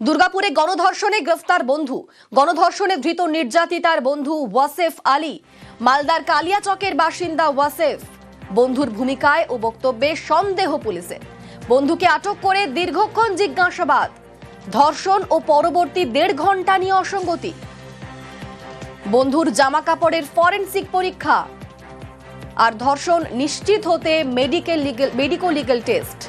দুর্গাপুরে গণধর্ষণে গ্রেফতার বন্ধু। গণধর্ষণে ধৃত নির্যাতিতার বন্ধু ওয়াসেফ আলী। মালদার কালিয়াচকের বাসিন্দা ওয়াসেফ। বন্ধুর ভূমিকায় ও বক্তব্যে সন্দেহ পুলিশের বন্ধুকে আটক করে দীর্ঘক্ষণ জিজ্ঞাসাবাদ। ধর্ষণ ও পরবর্তী দেড় ঘণ্টা নিয়ে অসঙ্গতি। বন্ধুর জামা কাপড়ের ফরেনসিক পরীক্ষা। আর ধর্ষণ নিশ্চিত হতে medical legal medico legal test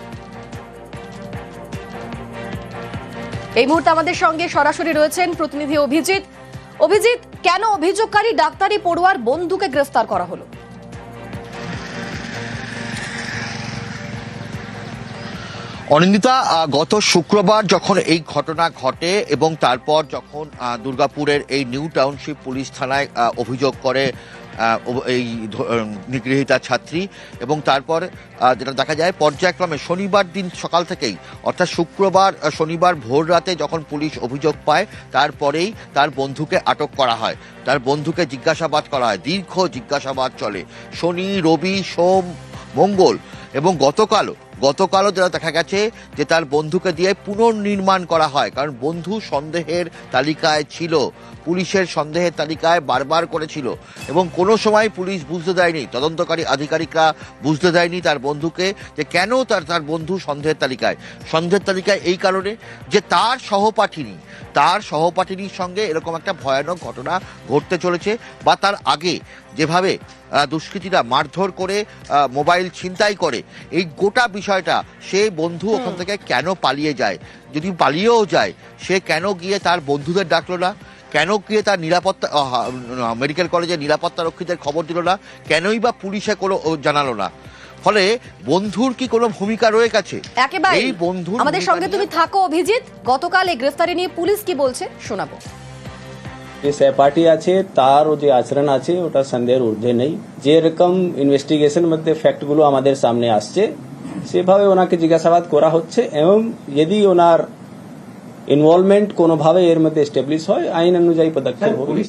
এই মুহূর্তে আমাদের সঙ্গে সরাসরি রয়েছেন প্রতিনিধি অভিজিৎ। অভিজিৎ, কেন অভিযোগকারী ডাক্তারি পড়ুয়ার বন্ধুকে গ্রেফতার করা হলো? অনিন্দিতা গত শুক্রবার যখন এই ঘটনা ঘটে এবং তারপর যখন দুর্গাপুরের এই নিউ টাউনশিপ পুলিশ থানায় অভিযোগ করে এই নিগৃহীতা ছাত্রী এবং তারপর যেটা দেখা যায় পর্যায়ক্রমে শনিবার দিন সকাল থেকেই, অর্থাৎ শুক্রবার শনিবার ভোর রাতে যখন পুলিশ অভিযোগ পায়, তারপরেই তার বন্ধুকে আটক করা হয়। তার বন্ধুকে জিজ্ঞাসাবাদ করা হয়। দীর্ঘ জিজ্ঞাসাবাদ চলে। শনি, রবি, সোম, মঙ্গল এবং গতকালও গতকালও যেটা দেখা গেছে যে তার বন্ধুকে দিয়ে পুনর্নির্মাণ করা হয়, কারণ বন্ধু সন্দেহের তালিকায় ছিল, পুলিশের সন্দেহের তালিকায় বারবার করেছিল এবং কোনো সময় পুলিশ বুঝতে দেয়নি, তদন্তকারী আধিকারিকরা বুঝতে দেয়নি তার বন্ধুকে যে কেন তার তার বন্ধু সন্দেহের তালিকায়। সন্দেহের তালিকায় এই কারণে যে তার সহপাঠিনী, তার সহপাঠিনীর সঙ্গে এরকম একটা ভয়ানক ঘটনা ঘটতে চলেছে বা তার আগে যেভাবে দুষ্কৃতীরা মারধর করে মোবাইল ছিনতাই করে, এই গোটা বিষয়টা সে বন্ধু ওখান থেকে কেন পালিয়ে যায়? যদি পালিয়েও যায় সে কেন গিয়ে তার বন্ধুদের ডাকলো না? কেন গিয়ে তার নিরাপত্তা মেডিকেল কলেজের নিরাপত্তা রক্ষীদের খবর দিল না? কেনই বা পুলিশে কোনো জানালো না? ফলে বন্ধুর কি কোনো ভূমিকা রয়ে গেছে? একেবারে এই বন্ধু আমাদের সঙ্গে তুমি থাকো অভিজিৎ। গতকাল এই গ্রেফতারি নিয়ে পুলিশ কি বলছে শোনাবো। যে সহপাঠী আছে তারও যে আচরণ আছে ওটা সন্দেহের ঊর্ধ্বে নেই। যেরকম ইনভেস্টিগেশন মধ্যে ফ্যাক্টগুলো আমাদের সামনে আসছে সেভাবে ওনাকে জিজ্ঞাসাবাদ করা হচ্ছে এবং যদি ওনার ইনভলভমেন্ট কোনোভাবে এর মধ্যে এস্টাবলিশ হয় আইন অনুযায়ী পদক্ষেপ হবে।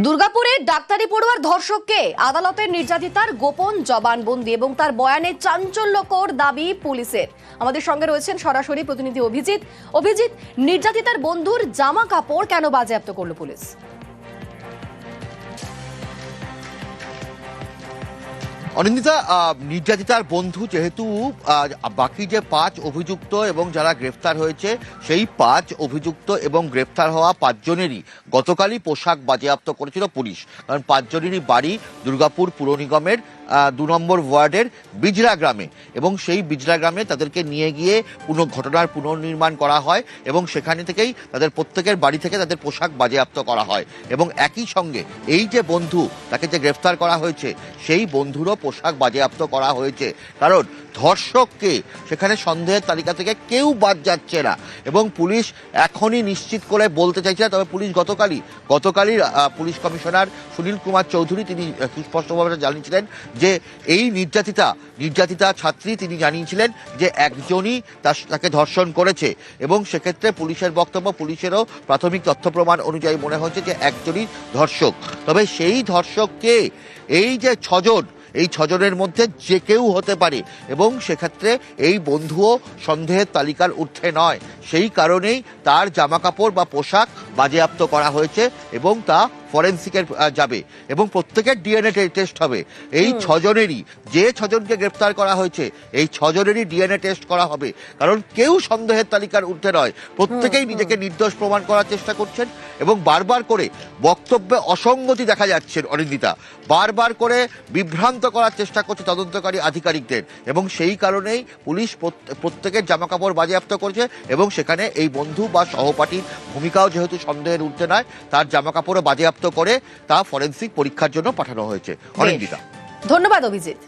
দুর্গাপুরের ডাক্তারি পড়ুয়ার ধর্ষককে আদালতের নির্যাতিতার গোপন জবানবন্দি এবং তার বয়ানে চাঞ্চল্যকর দাবি পুলিশের। আমাদের সঙ্গে রয়েছেন সরাসরি প্রতিনিধি অভিজিৎ। অভিজিৎ নির্যাতিতার বন্ধুর জামা কাপড় কেন বাজেয়াপ্ত করল পুলিশ? অনিন্দিতা নির্যাতিতার বন্ধু যেহেতু বাকি যে পাঁচ অভিযুক্ত এবং যারা গ্রেফতার হয়েছে, সেই পাঁচ অভিযুক্ত এবং গ্রেফতার হওয়া পাঁচজনেরই গতকালই পোশাক বাজেয়াপ্ত করেছিল পুলিশ। কারণ পাঁচজনেরই বাড়ি দুর্গাপুর পুর নিগমের দু নম্বর ওয়ার্ডের বিজরা গ্রামে। এবং সেই বিজরা গ্রামে তাদেরকে নিয়ে গিয়ে পুনঃ ঘটনার পুনর্নির্মাণ করা হয় এবং সেখানে থেকেই তাদের প্রত্যেকের বাড়ি থেকে তাদের পোশাক বাজেয়াপ্ত করা হয়। এবং একই সঙ্গে এই যে বন্ধু তাকে যে গ্রেফতার করা হয়েছে, সেই বন্ধুরও পোশাক বাজেয়াপ্ত করা হয়েছে। কারণ ধর্ষককে সেখানে সন্দেহের তালিকা থেকে কেউ বাদ যাচ্ছে না। এবং পুলিশ এখনই নিশ্চিত করে বলতে চাইছে তবে পুলিশ গতকালই গতকালই পুলিশ কমিশনার সুনীল কুমার চৌধুরী তিনি সুস্পষ্টভাবে জানিয়েছিলেন যে এই নির্যাতিতা নির্যাতিতা ছাত্রী তিনি জানিয়েছিলেন যে একজনই তাকে ধর্ষণ করেছে এবং সেক্ষেত্রে পুলিশের বক্তব্য, পুলিশেরও প্রাথমিক তথ্য প্রমাণ অনুযায়ী মনে হচ্ছে যে একজনই ধর্ষক। তবে সেই ধর্ষককে এই যে ছজন, এই ছজনের মধ্যে যে কেউ হতে পারে এবং সেক্ষেত্রে এই বন্ধুও সন্দেহের তালিকার ঊর্ধ্বে নয়। সেই কারণেই তার জামাকাপড় বা পোশাক বাজেয়াপ্ত করা হয়েছে এবং তা ফরেন্সিকের যাবে এবং প্রত্যেকের ডিএনএ টেস্ট হবে। এই ছজনেরই যে ছজনকে গ্রেপ্তার করা হয়েছে এই ছজনেরই ডিএনএ টেস্ট করা হবে। কারণ কেউ সন্দেহের তালিকার ঊর্ধ্বে নয়। প্রত্যেকেই নিজেকে নির্দোষ প্রমাণ করার চেষ্টা করছেন এবং বারবার করে বক্তব্যে অসঙ্গতি দেখা যাচ্ছে অনিন্দিতা। বারবার করে বিভ্রান্ত করার চেষ্টা করছে তদন্তকারী আধিকারিকদের এবং সেই কারণেই পুলিশ প্রত্যে- প্রত্যেকের জামাকাপড় বাজেয়াপ্ত করছে এবং সেখানে এই বন্ধু বা সহপাঠীর ভূমিকাও যেহেতু সন্দেহের ঊর্ধ্বে নয় তার জামাকাপড়ও বাজেয়াপ্ত করে তা ফরেন্সিক পরীক্ষার জন্য পাঠানো হয়েছে। অনিন্দিতা ধন্যবাদ অভিজিৎ।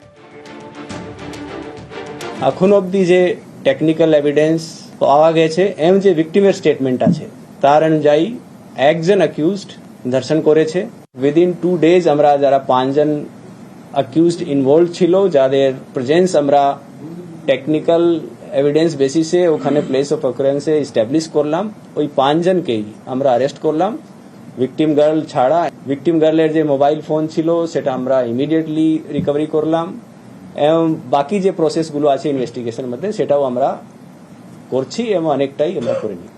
এখন অবধি যে টেকনিক্যাল এভিডেন্স পাওয়া গেছে এম যে ভিক্টিমের স্টেটমেন্ট আছে তার অনুযায়ী একজন অ্যাকিউজড ধর্ষণ করেছে। উইদিন টু ডেজ আমরা যারা পাঁচজন অ্যাকিউজড ইনভলভ ছিল যাদের প্রেজেন্স আমরা টেকনিক্যাল এভিডেন্স বেসিসে ওখানে প্লেস অফ অকারেন্সে এস্টাবলিশ করলাম ওই পাঁচজনকেই আমরা অ্যারেস্ট করলাম। ভিকটিম গার্ল ছাড়া ভিকটিম গার্লের যে মোবাইল ফোন ছিল, সেটা আমরা ইমিডিয়েটলি রিকভারি করলাম। এবং বাকি যে প্রসেসগুলো আছে ইনভেস্টিগেশন মধ্যে, সেটাও আমরা করছি এবং অনেকটাই আমরা করে নিই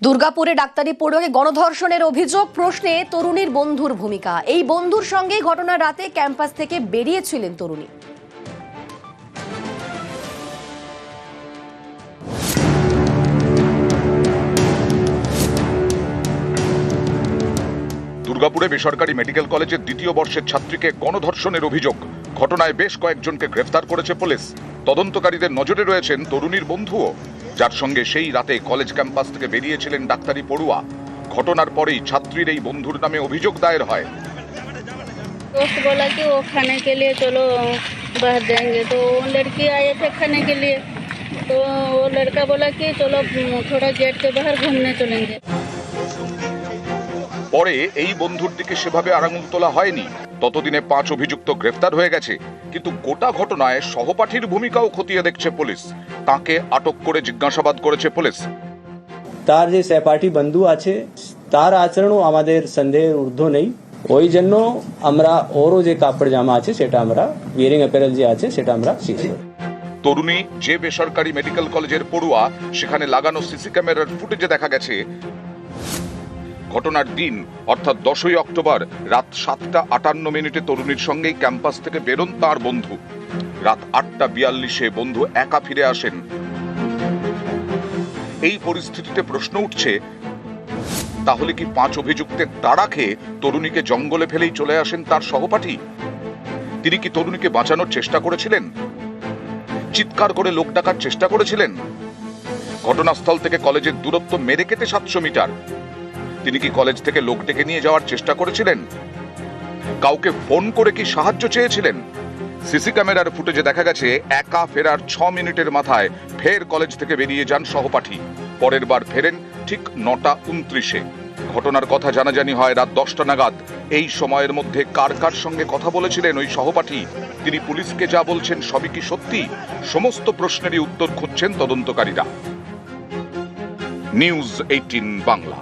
দুর্গাপুরে ডাক্তারি পড়ুয়াকে গণধর্ষণের অভিযোগ, প্রশ্নে তরুণীর বন্ধুর ভূমিকা। এই বন্ধুর সঙ্গে ঘটনার রাতে ক্যাম্পাস থেকে বেরিয়েছিলেন তরুণী। দুর্গাপুরে বেসরকারি মেডিকেল কলেজের দ্বিতীয় বর্ষের ছাত্রীকে গণধর্ষণের অভিযোগ ঘটনায় বেশ কয়েকজনকে গ্রেফতার করেছে পুলিশ তদন্তকারীদের নজরে রয়েছেন তরুণীর বন্ধুও যার সঙ্গে সেই রাতে কলেজ ক্যাম্পাস থেকে বেরিয়েছিলেন ডাক্তারি পড়ুয়া ঘটনার পরেই ছাত্রীর এই বন্ধুর নামে অভিযোগ দায়ের হয় दोस्त बोला कि वो खाने के लिए चलो बाहर जाएंगे तो वो लड़की आए थे खाने के लिए तो वो लड़का बोला कि चलो थोड़ा गेट के बाहर घूमने चलेंगे পরে এই বন্ধুর দিকে সেভাবে আড়াঙুল তোলা হয়নি। ততদিনে পাঁচ অভিযুক্ত গ্রেফতার হয়ে গেছে কিন্তু গোটা ঘটনায় সহপাঠীর ভূমিকাও খতিয়ে দেখছে পুলিশ। তাকে আটক করে জিজ্ঞাসাবাদ করেছে পুলিশ। তার যে সহপাঠী বন্ধু আছে তার আচরণও আমাদের সন্দেহের ঊর্ধ্ব নেই। ওই জন্য আমরা ওরও যে কাপড় জামা আছে সেটা আমরা বিয়ারিং অ্যাপারেল যে আছে সেটা আমরা করি তরুণী যে বেসরকারি মেডিকেল কলেজের পড়ুয়া সেখানে লাগানো সিসি ক্যামেরার ফুটেজে দেখা গেছে ঘটনার দিন, অর্থাৎ দশই অক্টোবর, রাত সাতটা আটান্ন মিনিটে তরুণীর সঙ্গেই ক্যাম্পাস থেকে বেরোন তার বন্ধু। রাত আটটা বিয়াল্লিশে বন্ধু একা ফিরে আসেন। এই পরিস্থিতিতে প্রশ্ন উঠছে, তাহলে কি পাঁচ অভিযুক্তের তাড়া খেয়ে তরুণীকে জঙ্গলে ফেলেই চলে আসেন তার সহপাঠী? তিনি কি তরুণীকে বাঁচানোর চেষ্টা করেছিলেন? চিৎকার করে লোক ডাকার চেষ্টা করেছিলেন? ঘটনাস্থল থেকে কলেজের দূরত্ব মেরে কেটে সাতশো মিটার। তিনি কি কলেজ থেকে লোক ডেকে নিয়ে যাওয়ার চেষ্টা করেছিলেন? কাউকে ফোন করে কি সাহায্য চেয়েছিলেন? সিসি ক্যামেরার ফুটেজে দেখা গেছে, একা ফেরার ছ মিনিটের মাথায় ফের কলেজ থেকে বেরিয়ে যান সহপাঠী। পরের বার ফেরেন ঠিক নটা উনত্রিশে। ঘটনার কথা জানাজানি হয় রাত দশটা নাগাদ। এই সময়ের মধ্যে কার কার সঙ্গে কথা বলেছিলেন ওই সহপাঠী? তিনি পুলিশকে যা বলছেন সবই কি সত্যি? সমস্ত প্রশ্নেরই উত্তর খুঁজছেন তদন্তকারীরা। News eighteen Bangla.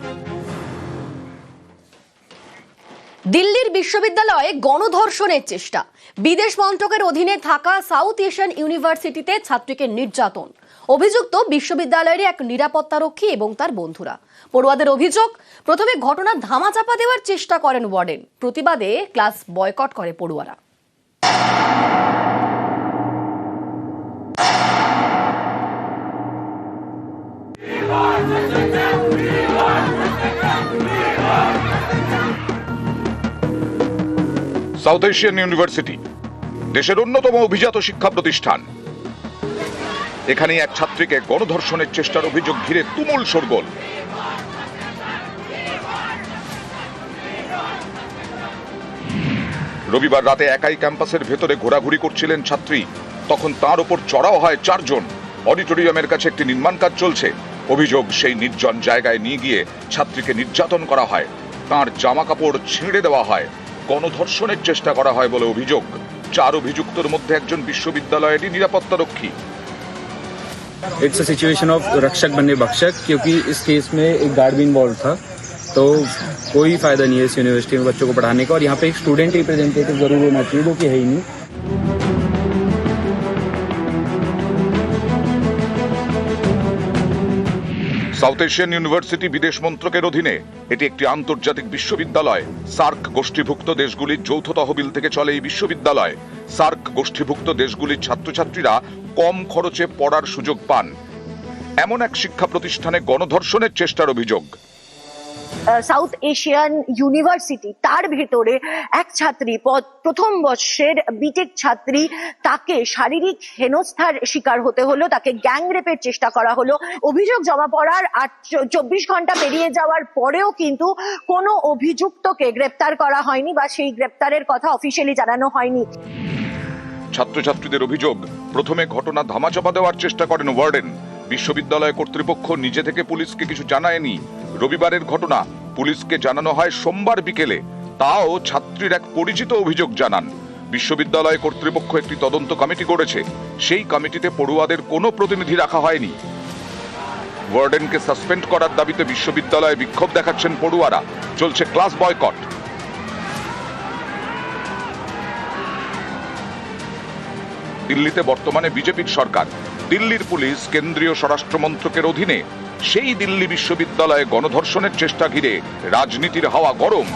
দিল্লির বিশ্ববিদ্যালয়ে গণধর্ষণের চেষ্টা। বিদেশ মন্ত্রকের অধীনে থাকা সাউথ এশিয়ান ইউনিভার্সিটিতে ছাত্রীকে নির্যাতন। অভিযুক্ত বিশ্ববিদ্যালয়ের এক নিরাপত্তারক্ষী এবং তার বন্ধুরা। পড়ুয়াদের অভিযোগ, প্রথমে ঘটনা ধামাচাপা দেওয়ার চেষ্টা করেন ওয়ার্ডেন। প্রতিবাদে ক্লাস বয়কট করে পড়ুয়ারা। সাউথ এশিয়ান ইউনিভার্সিটি, দেশের অন্যতম অভিজাত শিক্ষা প্রতিষ্ঠান। এখানে এক ছাত্রীকে গণধর্ষণের চেষ্টার অভিযোগ ঘিরে তুমুল শোরগোল। রবিবার রাতে একাই ক্যাম্পাসের ভেতরে ঘোরাঘুরি করছিলেন ছাত্রী। তখন তার ওপর চড়াও হয় চারজন। অডিটোরিয়ামের কাছে একটি নির্মাণ কাজ চলছে। অভিযোগ সেই নির্জন জায়গায় নিয়ে গিয়ে ছাত্রীকে নির্যাতন করা হয়। তার জামা কাপড় ছিঁড়ে দেওয়া হয়। গণধর্ষণের চেষ্টা করা হয় বলে অভিযোগ চার অভিযুক্তর মধ্যে একজন বিশ্ববিদ্যালয়েরই নিরাপত্তারক্ষী इट्स अ सिचुएशन ऑफ रक्षक बनने भक्षक क्योंकि इस केस में एक गार्ड भी इन्वॉल्व था तो कोई फायदा नहीं है इस यूनिवर्सिटी में बच्चों को पढ़ाने का और यहाँ पे एक स्टूडेंट रिप्रेजेंटेटिव जरूर होना चाहिए जो कि है ही नहीं সাউথ এশিয়ান ইউনিভার্সিটি বিদেশ মন্ত্রকের অধীনে এটি একটি আন্তর্জাতিক বিশ্ববিদ্যালয়। সার্ক গোষ্ঠীভুক্ত দেশগুলির যৌথ তহবিল থেকে চলে এই বিশ্ববিদ্যালয়। সার্ক গোষ্ঠীভুক্ত দেশগুলির ছাত্রছাত্রীরা কম খরচে পড়ার সুযোগ পান। এমন এক শিক্ষা প্রতিষ্ঠানে গণধর্ষণের চেষ্টার অভিযোগ। সাউথ এশিয়ান ইউনিভার্সিটি তার ভেতরে এক ছাত্রী প্রথম বর্ষের বিটেক ছাত্রী, তাকে শারীরিক হেনস্থার শিকার হতে হলো, তাকে গ্যাং রেপের চেষ্টা করা হলো। অভিযোগ জমা পড়ার আট চব্বিশ ঘণ্টা পেরিয়ে যাওয়ার পরেও কিন্তু কোনো অভিযুক্তকে গ্রেপ্তার করা হয়নি বা সেই গ্রেপ্তারের কথা অফিসিয়ালি জানানো হয়নি। ছাত্রছাত্রীদের অভিযোগ, প্রথমে ঘটনা ধামাচাপা দেওয়ার চেষ্টা করেন ওয়ার্ডেন। বিশ্ববিদ্যালয় কর্তৃপক্ষ নিজে থেকে পুলিশকে কিছু জানায়নি। রবিবারের ঘটনা, পুলিশকে জানানো হয় সোমবার বিকেলে। তাও ছাত্রীর এক পরিচিত অভিযোগ জানান। বিশ্ববিদ্যালয় কর্তৃপক্ষ একটি তদন্ত কমিটি করেছে সেই কমিটিতে পড়ুয়াদের কোনো প্রতিনিধি রাখা হয়নি। ওয়ার্ডেনকে সাসপেন্ড করার দাবিতে বিশ্ববিদ্যালয়ে বিক্ষোভ দেখাচ্ছেন পড়ুয়ারা। চলছে ক্লাস বয়কট। দিল্লিতে বর্তমানে বিজেপির সরকার। দিল্লির পুলিশ কেন্দ্রীয় স্বরাষ্ট্র মন্ত্রকের অধীনে সেই দিল্লি বিশ্ববিদ্যালয়ে গণধর্ষণের চেষ্টা ঘিরে রাজনীতির হাওয়া গরম।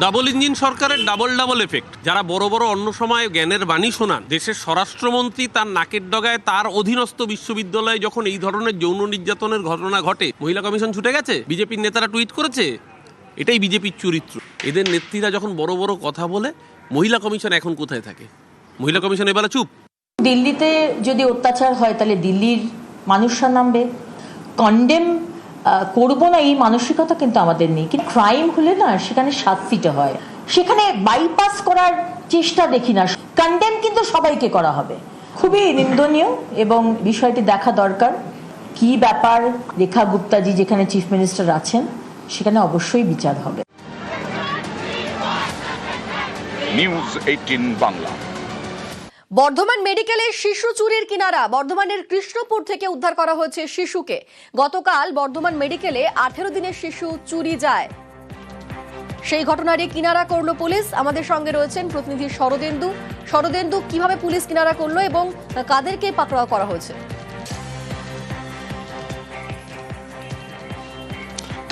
ডাবল ইঞ্জিন সরকারের ডাবল ডাবল এফেক্ট। যারা বড় বড় অন্য সময় জ্ঞানের বাণী শোনান, দেশের স্বরাষ্ট্রমন্ত্রী তার নাকের ডগায় তার অধীনস্থ বিশ্ববিদ্যালয়ে যখন এই ধরনের যৌন নির্যাতনের ঘটনা ঘটে, মহিলা কমিশন ছুটে গেছে? বিজেপির নেতারা টুইট করেছে? এটাই বিজেপির চরিত্র। এদের নেত্রীরা যখন বড় বড় কথা বলে, মহিলা কমিশন এখন কোথায় থাকে? মহিলা কমিশন এবারে চুপ। দিল্লিতে যদি অত্যাচার হয় তাহলে দিল্লির মানুষরা নামবে। কন্ডেম করব না এই মানসিকতা কিন্তু আমাদের নেই। কিন্তু ক্রাইম হলে না সেখানে শাস্তিটা হয়। সেখানে বাইপাস করার চেষ্টা দেখি না। কন্ডেম কিন্তু সবাইকে করা হবে। খুবই নিন্দনীয় এবং বিষয়টি দেখা দরকার। কি ব্যাপার? রেখা গুপ্তাজি যেখানে চিফ মিনিস্টার আছেন সেখানে অবশ্যই বিচার হবে। নিউজ এইটিন বাংলা বর্ধমান মেডিকেলে শিশু চুরির কিনারা বর্ধমানের কৃষ্ণপুর থেকে উদ্ধার করা হয়েছে শিশুকে। গতকাল বর্ধমান মেডিকেলে আঠেরো দিনের শিশু চুরি যায়। সেই ঘটনারই কিনারা করল পুলিশ। আমাদের সঙ্গে রয়েছেন প্রতিনিধি শরদেন্দু। শরদেন্দু, কীভাবে পুলিশ কিনারা করল এবং কাদেরকে পাকড়াও করা হয়েছে?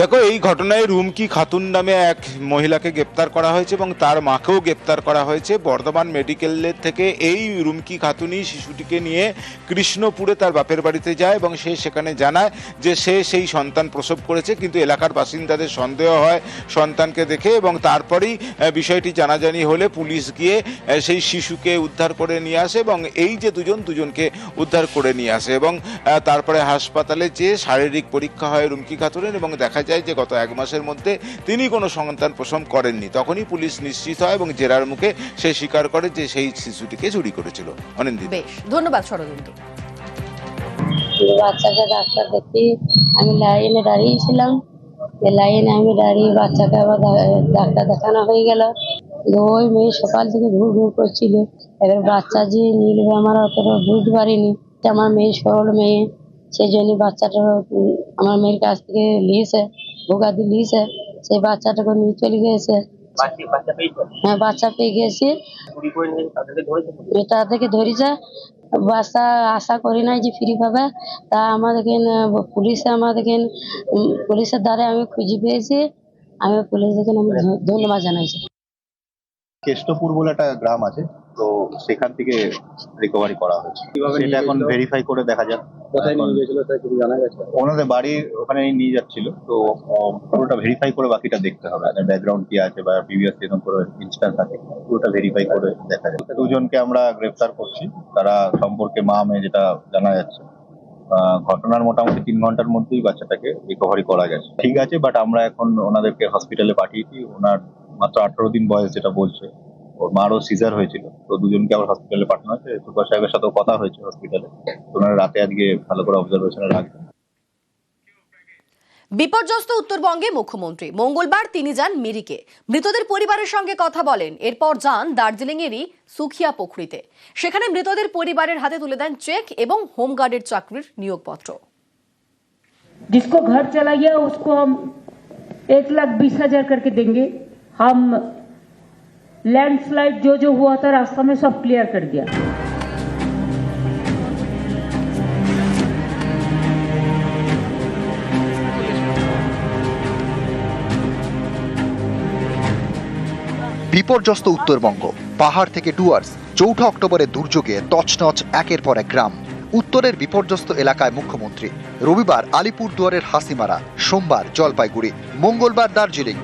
দেখো, এই ঘটনায় রুমকি খাতুন নামে এক মহিলাকে গ্রেপ্তার করা হয়েছে এবং তার মাকেও গ্রেপ্তার করা হয়েছে। বর্ধমান মেডিকেলের থেকে এই রুমকি খাতুনই শিশুটিকে নিয়ে কৃষ্ণপুরে তার বাপের বাড়িতে যায় এবং সে সেখানে জানায় যে সে সেই সন্তান প্রসব করেছে, কিন্তু এলাকার বাসিন্দাদের সন্দেহ হয় সন্তানকে দেখে এবং তারপরেই বিষয়টি জানাজানি হলে পুলিশ গিয়ে সেই শিশুকে উদ্ধার করে নিয়ে আসে এবং এই যে দুজন, দুজনকে উদ্ধার করে নিয়ে আসে এবং তারপরে হাসপাতালে যে শারীরিক পরীক্ষা হয় রুমকি খাতুনের এবং দেখা যায় যে গত এক মাসের মধ্যে তিনি কোনো সন্তান প্রসব করেননি। তখনই পুলিশ নিশ্চিত হয় এবং জেরার মুখে সে স্বীকার করে যে সেই শিশুটিকে চুরি করেছিল। অনিন্দিত। বেশ ধন্যবাদ শরদেন্দু। বাচ্চাকে ডাক্তার দেখি আমি লাইনে দাঁড়িয়েছিলাম যে লাইনে আমি দাঁড়িয়ে বাচ্চাকে আবার ডাক্তার দেখানো হয়ে গেল। ওই মেয়ে সকাল থেকে ঘুর ঘুর করছিল। এবার বাচ্চা যে নিলবে আমার অতটা বুঝতে পারিনি। যে আমার মেয়ে সরল মেয়ে। সেই জন্য বাচ্চাটা আমার মেয়ের কাছ থেকে লিয়েছে ভোগাদি লিয়েছে সেই বাচ্চাটাকে নিয়ে চলে গিয়েছে। হ্যাঁ বাচ্চা পেয়ে গেছি এটা থেকে ধরেছে বাচ্চা আশা করি নাই যে ফ্রি পাবে। তা আমাদেরকে পুলিশে আমাদেরকে পুলিশের দ্বারা আমি খুঁজে পেয়েছি। আমি পুলিশকে আমি ধ- ধন্যবাদ জানাইছি। কেষ্টপুর বলে একটা গ্রাম আছে। তো সেখান থেকে রিকভারি করা হয়েছে। সেটা এখন ভেরিফাই করে দেখা যাক। ওনাদের বাড়ির ওখানে নিয়ে যাচ্ছিল তো পুরোটা ভেরিফাই করে বাকিটা দেখতে হবে। আর ব্যাকগ্রাউন্ড কি আছে বা প্রিভিয়াস এরকম করে ইনস্ট্যান্স আছে পুরোটা ভেরিফাই করে দেখা যাবে দুজনকে আমরা গ্রেফতার করছি তারা সম্পর্কে মা মেয়ে যেটা জানা যাচ্ছে ঘটনার মোটামুটি তিন ঘণ্টার মধ্যেই বাচ্চাটাকে রিকভারি করা গেছে। ঠিক আছে বাট আমরা এখন ওনাদেরকে হসপিটালে পাঠিয়েছি। ওনার মাত্র আঠারো দিন বয়স যেটা বলছে। ওর মারও সিজার হয়েছিল তো দুজনকে আবার হসপিটালে পাঠানো হয়েছে সুপার সাহেবের সাথেও কথা হয়েছে হসপিটালে ওনারা রাতে আজকে ভালো করে অবজারভেশনে রাখবেন বিপর্যস্ত উত্তরবঙ্গে মুখ্যমন্ত্রী মঙ্গলবার তিনি যান মিরিকে মৃতদের পরিবারের সঙ্গে কথা বলেন এরপর যান দার্জিলিংয়েরই সুখিয়া পুখরিতে সেখানে মৃতদের পরিবারের হাতে তুলে দেন চেক এবং হোমগার্ডের চাকরির নিয়োগপত্র जिसको घर चला गया उसको हम एक लाख बीस हजार करके देंगे हम लैंडस्लाइड जो जो हुआ था रास्ता में सब क्लियर कर दिया বিপর্যস্ত উত্তরবঙ্গ পাহাড় থেকে ডুয়ার্স চৌঠা অক্টোবরের দুর্যোগে তছনছ একের পর এক গ্রাম উত্তরের বিপর্যস্ত এলাকায় মুখ্যমন্ত্রী রবিবার আলিপুরদুয়ারের হাসিমারা সোমবার জলপাইগুড়ি মঙ্গলবার দার্জিলিং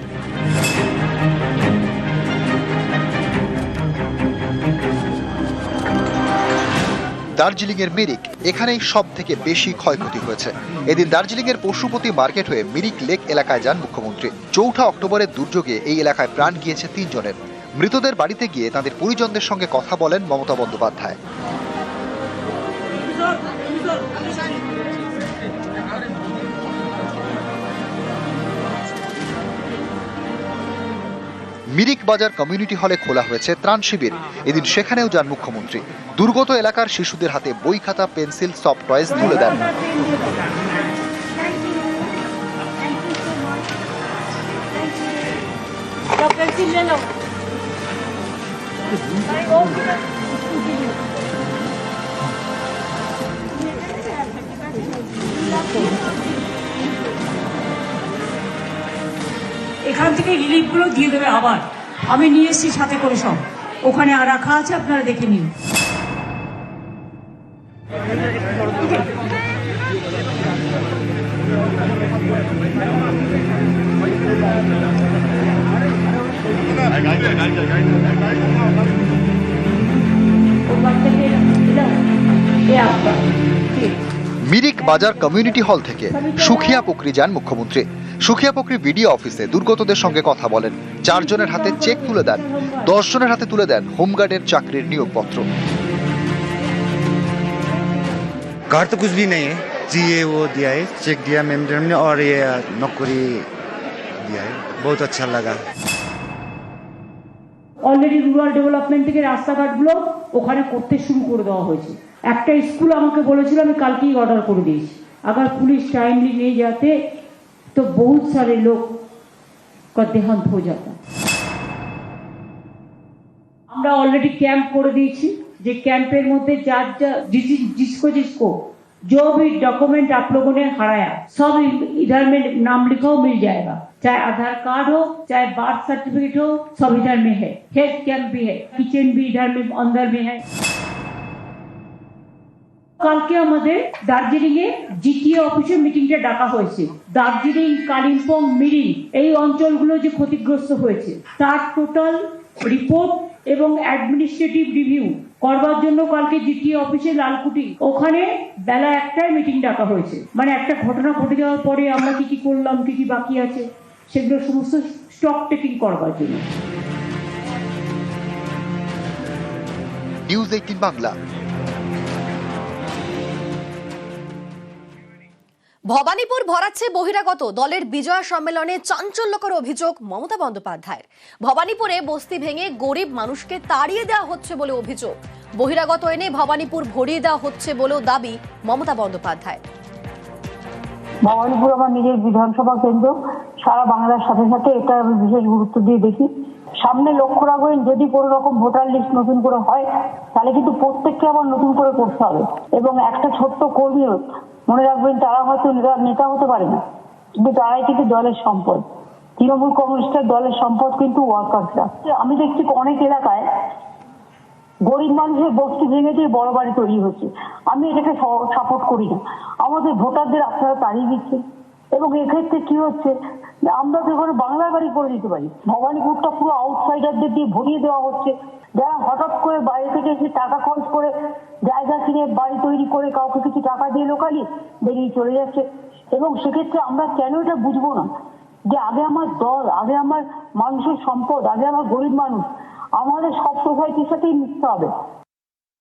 দার্জিলিং এর মিরিক এখানেই সব থেকে বেশি ক্ষয়ক্ষতি হয়েছে। এদিন দার্জিলিং এর পশুপতি মার্কেট হয়ে মিরিক লেক এলাকায় যান মুখ্যমন্ত্রী। চৌঠা অক্টোবরের দুর্যোগে এই এলাকায় প্রাণ গিয়েছে তিনজনের। মৃতদের বাড়িতে গিয়ে তাদের পরিজনদের সঙ্গে কথা বলেন মমতা বন্দ্যোপাধ্যায়। মিরিক বাজার কমিউনিটি হলে খোলা হয়েছে ত্রাণ শিবির এদিন সেখানেও যান মুখ্যমন্ত্রী দুর্গত এলাকার শিশুদের হাতে বই খাতা পেন্সিল সফট টয়েস তুলে দেন এখান থেকে রিলিফগুলো দিয়ে দেবে আবার। আমি নিয়ে এসেছি সাথে করে সব। ওখানে আর রাখা আছে, আপনারা দেখে নিন। মিরিক বাজার কমিউনিটি হল থেকে সুখিয়া পুকুরি যান মুখ্যমন্ত্রী। সুখিয়া পুকরি বিডিও অফিসে দুর্গতদের সঙ্গে কথা বলেন চারজনের হাতে চেক তুলে দেন দশ জনের হাতে তুলে দেন হোমগার্ডের চাকরির নিয়োগপত্র घर तो कुछ भी नहीं है जी ये वो दिया है चेक दिया मैम ने और ये नौकरी दिया है बहुत अच्छा लगा অলরেডি রুরাল ডেভেলপমেন্ট থেকে রাস্তাঘাটগুলো ওখানে করতে শুরু করে দেওয়া হয়েছে একটা স্কুল আমাকে বলেছিল আমি কালকেই অর্ডার করে দিয়েছি अगर पुलिस टाइमली नहीं जाते तो बहुत सारे लोग का देहांत हो जाता আমরা অলরেডি ক্যাম্প করে দিয়েছি যে ক্যাম্পের মধ্যে যার যা जिस- जिसको जिसको जो भी डॉक्यूमेंट आप लोगों ने हराया सब इधर में नाम लिखाओ मिल जाएगा चाहे आधार कार्ड हो चाहे बर्थ सर्टिफिकेट हो सब इधर में है हेल्थ कैंप भी है किचन भी इधर में अंदर में है কালকে আমাদের দার্জিলিং এ জিটিএ অফিসে মিটিংটা ডাকা হয়েছে। দার্জিলিং, কালিম্পং মিরিং এই অঞ্চলগুলো যে ক্ষতিগ্রস্ত হয়েছে, তার টোটাল রিপোর্ট এবং অ্যাডমিনিস্ট্রেটিভ রিভিউ করবার জন্য কালকে জিটিএ অফিসে লালকুটি ওখানে বেলা একটায় মিটিং ডাকা হয়েছে। মানে একটা ঘটনা ঘটে যাওয়ার পরে আমরা কি কি করলাম, কি কি বাকি আছে, সেগুলো সমস্ত স্টক টেকিং করবার জন্য। নিউজ এইটিন বাংলা ভবানীপুর ভরাচ্ছে বহিরাগত দলের বিজয় সম্মেলনে চাঞ্চল্যকর অভিযোগ মমতা বন্দ্যোপাধ্যায়ের। ভবানীপুরে বস্তি ভেঙে গরিব মানুষকে তাড়িয়ে দেওয়া হচ্ছে বলে অভিযোগ। বহিরাগত এনে ভবানীপুর ভরিয়ে দেওয়া হচ্ছে বলেও দাবি মমতা বন্দ্যোপাধ্যায় ভবানীপুর আমার নিজের বিধানসভা কেন্দ্র। সারা বাংলার সাথে সাথে এটা আমি বিশেষ গুরুত্ব দিয়ে দেখি। সামনে লক্ষ্য রাখবেন, যদি কোনো রকম ভোটার লিস্ট নতুন করে হয়, তাহলে কিন্তু প্রত্যেককে আবার নতুন করে করতে হবে। এবং একটা ছোট্ট কর্মীও মনে রাখবেন, তারা হয়তো নেতা- হতে পারে না, কিন্তু তারাই কিন্তু দলের সম্পদ। তৃণমূল কংগ্রেসের দলের সম্পদ কিন্তু ওয়ার্কার্সরা। আমি দেখছি অনেক এলাকায় গরিব মানুষের বস্তি ভেঙে দিয়ে বড় বাড়ি তৈরি হচ্ছে। আমি এটাকে সাপোর্ট করি না। আমাদের ভোটারদের আপনারা তাড়িয়ে দিচ্ছেন। এবং এক্ষেত্রে কি হচ্ছে? আমরা তো এখানে বাংলার বাড়ি করে দিতে পারি। ভবানীপুরটা পুরো আউটসাইডারদের দিয়ে ভরিয়ে দেওয়া হচ্ছে। যারা হঠাৎ করে বাইরে থেকে এসে টাকা খরচ করে জায়গা কিনে বাড়ি তৈরি করে কাউকে কিছু টাকা দিয়ে লোকালি বেরিয়ে চলে যাচ্ছে। এবং সেক্ষেত্রে আমরা কেন এটা বুঝব না? যে আগে আমার দল, আগে আমার মানুষের সম্পদ, আগে আমার গরিব মানুষ, আমাদের সব সোসাইটির সাথেই মিশতে হবে।